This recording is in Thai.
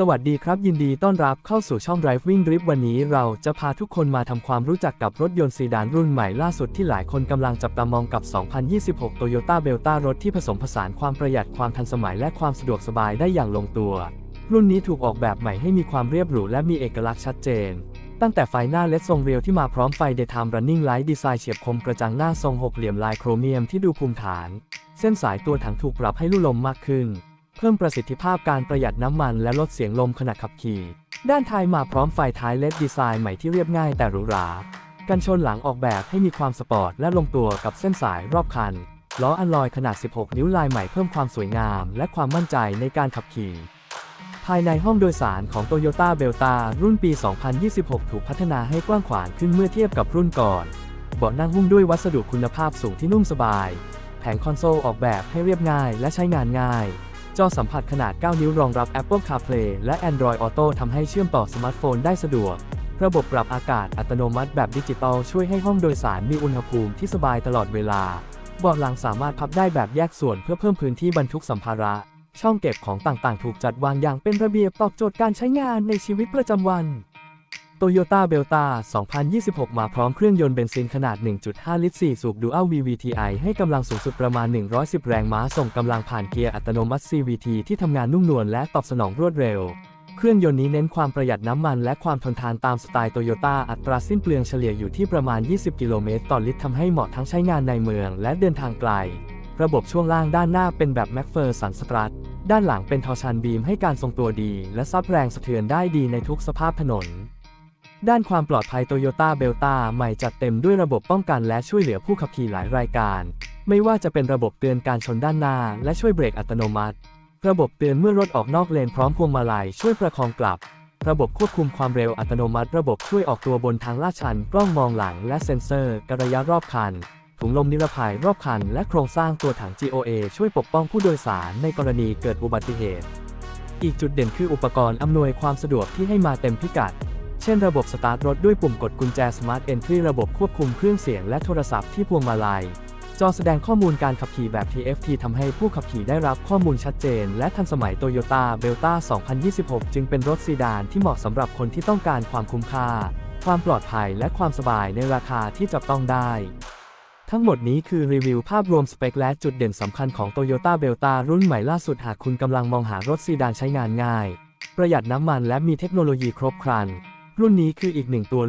สวัสดีครับ ยินดีต้อนรับเข้าสู่ช่อง Driving Drip วันนี้เราจะพาทุกคนมาทำความรู้จักกับรถยนต์ซีดานรุ่นใหม่ล่าสุดที่หลายคนกำลังจับตามองกับ 2026 Toyota Belta รถที่ผสมผสานความประหยัดความทันสมัยและความสะดวกสบายได้อย่างลงตัว รุ่นนี้ถูกออกแบบใหม่ให้มีความเรียบหรูและมีเอกลักษณ์ชัดเจน ตั้งแต่ไฟหน้าเลดทรงเรียวที่มาพร้อมไฟ Daytime Running Light ดีไซน์เฉียบคมกระจังหน้าทรงหกเหลี่ยมลายโครเมียมที่ดูภูมิฐาน เส้นสายตัวถังถูกปรับให้ลู่ลมมากขึ้น เพิ่มประสิทธิภาพการประหยัดน้ำมันและลดเสียงลมขณะขับขี่ ด้านท้ายมาพร้อมไฟท้ายเลดดีไซน์ใหม่ที่เรียบง่ายแต่หรูหรากันชนหลังออกแบบให้มีความสปอร์ตและลงตัวกับเส้นสายรอบคัน ล้ออัลลอยขนาด 16 นิ้วลายใหม่เพิ่มความสวยงาม และความมั่นใจในการขับขี่ ภายในห้องโดยสารของ Toyota Belta รุ่นปี 2026 ถูกพัฒนาให้กว้างขวางขึ้นเมื่อเทียบกับรุ่นก่อน เบาะนั่งหุ้มด้วยวัสดุคุณภาพสูงที่นุ่มสบาย แผงคอนโซลออกแบบให้เรียบง่ายและใช้งานง่าย จอสัมผัสขนาด 9 นิ้วรองรับ Apple CarPlay และ Android Auto ทำให้เชื่อมต่อสมาร์ทโฟนได้สะดวก ระบบปรับอากาศอัตโนมัติแบบดิจิตอลช่วยให้ห้องโดยสารมีอุณหภูมิที่สบายตลอดเวลา เบาะหลังสามารถพับได้แบบแยกส่วนเพื่อเพิ่มพื้นที่บรรทุกสัมภาระ ช่องเก็บของต่างๆ ถูกจัดวางอย่างเป็นระเบียบตอบโจทย์การใช้งานในชีวิตประจำวัน Toyota Belta 2026 มาพร้อมเครื่องยนต์เบนซินขนาด 1.5 ลิตร 4 สูบ Dual VVTi ให้กำลังสูงสุดประมาณ 110 แรงม้า ส่งกำลังผ่านเกียร์อัตโนมัติ CVT ที่ทำงานนุ่มนวลและตอบสนองรวดเร็ว เครื่องยนต์นี้เน้นความประหยัดน้ำมันและความทนทานตามสไตล์โตโยต้าอัตราสิ้นเปลืองเฉลี่ยอยู่ที่ประมาณ 20 กิโลเมตรต่อลิตรทำให้เหมาะทั้งใช้งานในเมืองและเดินทางไกล ระบบช่วงล่างด้านหน้าเป็นแบบแม็กเฟอร์สันสตรัทด้านหลังเป็นทอร์ชันบีมให้การทรงตัวดี และซับแรงสะเทือนได้ดีในทุกสภาพถนน ด้านความปลอดภัย Toyota Belta ใหม่จัดเต็มด้วยระบบป้องกันและช่วยเหลือผู้ขับขี่หลายรายการ ไม่ว่าจะเป็นระบบเตือนการชนด้านหน้า และช่วยเบรกอัตโนมัติ ระบบเตือนเมื่อรถออกนอกเลนพร้อมพวงมาลัยช่วยประคองกลับ ระบบควบคุมความเร็วอัตโนมัติ ระบบช่วยออกตัวบนทางลาดชัน กล้องมองหลัง และเซ็นเซอร์กระยะรอบคัน ถุงลมนิรภัยรอบคัน และโครงสร้างตัวถัง GOA ช่วยปกป้องผู้โดยสารในกรณีเกิดอุบัติเหตุ อีกจุดเด่นคืออุปกรณ์อำนวยความสะดวกที่ให้มาเต็มพิกัด ช่นระบบสตาร์ทรถด้วยปุ่มกดกุญแจ Smart Entry ระบบควบคุมเครื่องเสียงและโทรศัพท์ที่พวงมาลัย จอแสดงข้อมูลการขับขี่แบบ TFT ทำให้ผู้ขับขี่ได้รับข้อมูลชัดเจน และทันสมัย Toyota Belta 2026 จึงเป็นรถซีดานที่เหมาะสำหรับคนที่ต้องการความคุ้มค่า ความปลอดภัยและความสบายในราคาที่จับต้องได้ทั้งหมดนี้คือรีวิวภาพรวมสเปคและจุดเด่นสำคัญของ Toyota Belta รุ่นใหม่ล่าสุดหากคุณกำลังมองหารถซีดานใช้งานง่าย ประหยัดน้ำมันและมีเทคโนโลยีครบครัน รุ่นนี้คืออีกหนึ่งตัวเลือก